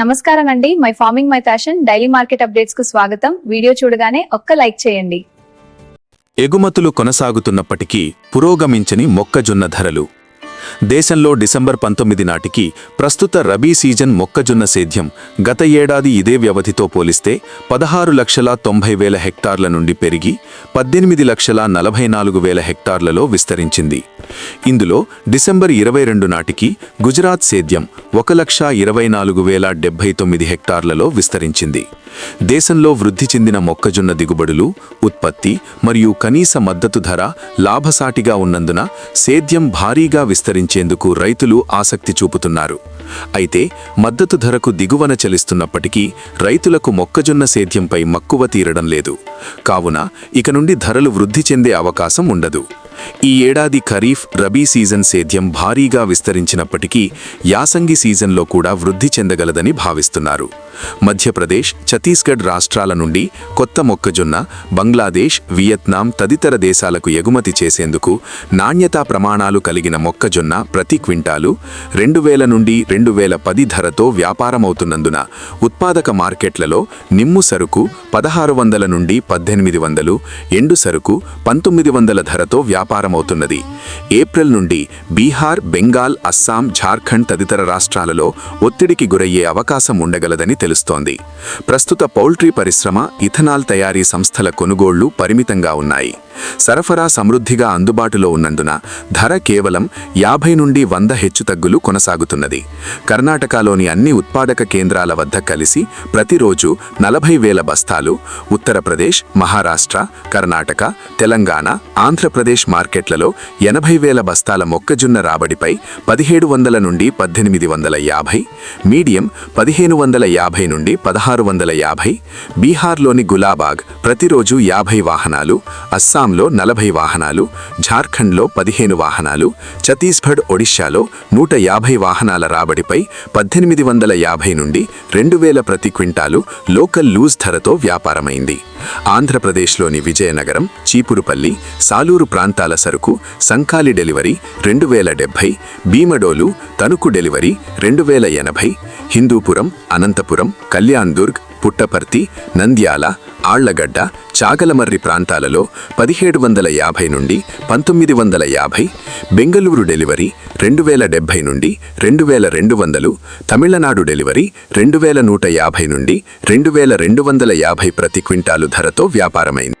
నమస్కారం అండి my farming my fashion daily market అప్డేట్స్కు స్వాగతం. వీడియో చూడగానే ఒక్క లైక్ చేయండి. ఎగుమతులు కొనసాగుతున్నప్పటికీ పురోగమించని మొక్కజొన్న ధరలు. దేశంలో డిసెంబర్ పంతొమ్మిది నాటికి ప్రస్తుత రబీ సీజన్ మొక్కజొన్న సేద్యం గత ఏడాది ఇదే వ్యవధితో పోలిస్తే పదహారు లక్షల తొంభై వేల హెక్టార్ల నుండి పెరిగి పద్దెనిమిది లక్షల నలభై నాలుగు వేల హెక్టార్లలో విస్తరించింది. ఇందులో డిసెంబర్ ఇరవై రెండు నాటికి గుజరాత్ సేద్యం ఒక లక్ష ఇరవై నాలుగు వేల డెబ్బై తొమ్మిది హెక్టార్లలో విస్తరించింది. దేశంలో వృద్ధి చెందిన మొక్కజొన్న దిగుబడులు ఉత్పత్తి మరియు కనీస మద్దతు ధర లాభసాటిగా ఉన్నందున సేద్యం భారీగా విస్తరించేందుకు రైతులు ఆసక్తి చూపుతున్నారు. అయితే మద్దతు ధరకు దిగువన చెలిస్తున్నప్పటికీ రైతులకు మొక్కజొన్న సేద్యంపై మక్కువ తీరడం లేదు. కావున ఇక నుండి ధరలు వృద్ధి చెందే అవకాశం ఉండదు. ఈ ఏడాది ఖరీఫ్ రబీ సీజన్ సేద్యం భారీగా విస్తరించినప్పటికీ యాసంగి సీజన్లో కూడా వృద్ధి చెందగలదని భావిస్తున్నారు. మధ్యప్రదేశ్ ఛత్తీస్గఢ్ రాష్ట్రాల నుండి కొత్త మొక్కజొన్న బంగ్లాదేశ్ వియత్నాం తదితర దేశాలకు ఎగుమతి చేసేందుకు నాణ్యతా ప్రమాణాలు కలిగిన మొక్కజొన్న ప్రతి క్వింటాలు రెండు వేల నుండి రెండు వేల పది ధరతో వ్యాపారమవుతున్నందున ఉత్పాదక మార్కెట్లలో నిమ్ము సరుకు పదహారు వందల నుండి పద్దెనిమిది వందలు ఎండు సరుకు పంతొమ్మిది వందల ధరతో వ్యాపారమవుతున్నది. ఏప్రిల్ నుండి బీహార్ బెంగాల్ అస్సాం ఝార్ఖండ్ తదితర రాష్ట్రాలలో ఒత్తిడికి గురయ్యే అవకాశం ఉండగలదని తెలుస్తోంది. ప్రస్తుత పౌల్ట్రీ పరిశ్రమ ఇథనాల్ తయారీ సంస్థల కొనుగోళ్ళు పరిమితంగా ఉన్నాయి. సరఫరా సమృద్ధిగా అందుబాటులో ఉన్నందున ధర కేవలం యాభై నుండి వంద హెచ్చుతగ్గులు కొనసాగుతున్నది. కర్ణాటకలోని అన్ని ఉత్పాదక కేంద్రాల వద్ద కలిసి ప్రతిరోజు నలభై వేల బస్తాలు ఉత్తరప్రదేశ్ మహారాష్ట్ర కర్ణాటక తెలంగాణ ఆంధ్రప్రదేశ్ మార్కెట్లలో ఎనభై వేల బస్తాల మొక్కజొన్న రాబడిపై పదిహేడు వందల నుండి పద్దెనిమిది వందల యాభై మీడియం పదిహేను వందల యాభై నుండి పదహారు వందల యాభై బీహార్లోని గులాబాగ్ ప్రతిరోజు యాభై వాహనాలు అస్సాం అస్సాంలో నలభై వాహనాలు ఝార్ఖండ్లో పదిహేను వాహనాలు ఛత్తీస్గఢ్ ఒడిశాలో నూట యాభై వాహనాల రాబడిపై పద్దెనిమిది వందల యాభై నుండి రెండు వేల ప్రతి క్వింటాలు లోకల్ లూజ్ ధరతో వ్యాపారమైంది. ఆంధ్రప్రదేశ్లోని విజయనగరం చీపురుపల్లి సాలూరు ప్రాంతాల సరుకు సంకాలి డెలివరీ రెండు వేల డెబ్బై భీమడోలు తణుకు డెలివరీ రెండు వేల ఎనభై హిందూపురం అనంతపురం కళ్యాణ్ దుర్గ్ పుట్టపర్తి నంద్యాల ఆళ్ళగడ్డ చాగలమర్రి ప్రాంతాలలో పదిహేడు వందల యాభై నుండి పంతొమ్మిది వందల యాభై బెంగళూరు డెలివరీ రెండు వేల డెబ్బై నుండి రెండు వేల రెండు వందలు తమిళనాడు డెలివరీ రెండు వేల నూట యాభై నుండి రెండు వేల రెండు వందల యాభై ప్రతి క్వింటాలు ధరతో వ్యాపారమైంది.